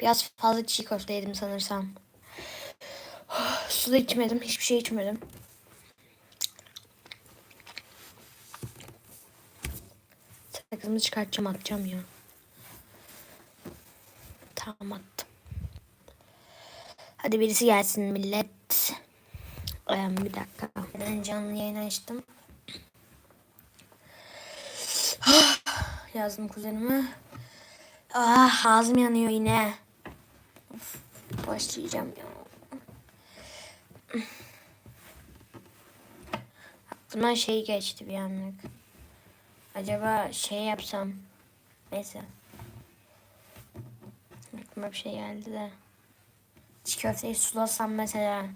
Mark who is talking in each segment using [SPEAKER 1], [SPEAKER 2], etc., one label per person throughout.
[SPEAKER 1] Biraz fazla çiğ köfte yedim sanırsam. Su da içmedim. Hiçbir şey içmedim. Sakızımı çıkartacağım atacağım ya. Tamam attım. Hadi birisi gelsin millet. Ee, bir dakika. Ben canlı yayın açtım. Yazdım kuzenime. Ah ağzım yanıyor yine. Başlayacağım ya. Aklımdan şey geçti bir anlık. Acaba şey yapsam. Neyse. Aklıma bir şey geldi de. Çiğ köfteyi sulasam mesela.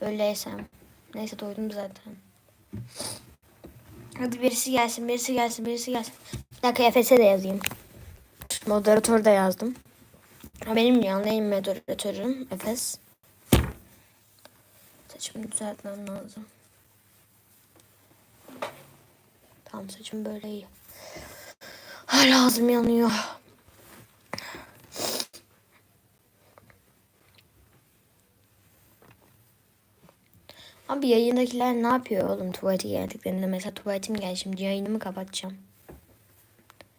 [SPEAKER 1] Öyle yesem. Neyse doydum zaten. Hadi birisi gelsin, birisi gelsin, birisi gelsin. Bir dakika Efes'e de yazayım. Moderatör de yazdım. Benim canlı yayın moderatörüm Efes. Saçımı düzeltmem lazım. Tamam saçım böyle iyi. Hala ağzım yanıyor. Abi yayındakiler ne yapıyor oğlum tuvalete geldiklerinde? Mesela tuvaletim gel şimdi yayınımı kapatacağım.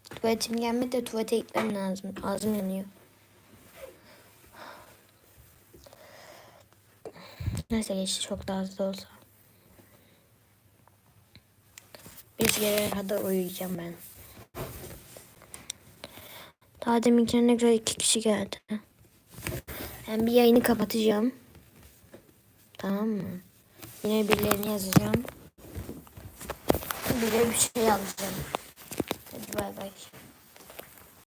[SPEAKER 1] Tuvaletim gelmedi de tuvalete gitmem lazım. Ağzım yanıyor. Neyse geçti çok da az da olsa. Biz gelene kadar uyuyacağım ben. Daha deminkine ne güzel iki kişi geldi. Ben bir yayını kapatacağım. Tamam mı? Yine birilerini yazacağım. Bir de bir şey alacağım. Hadi bay bay.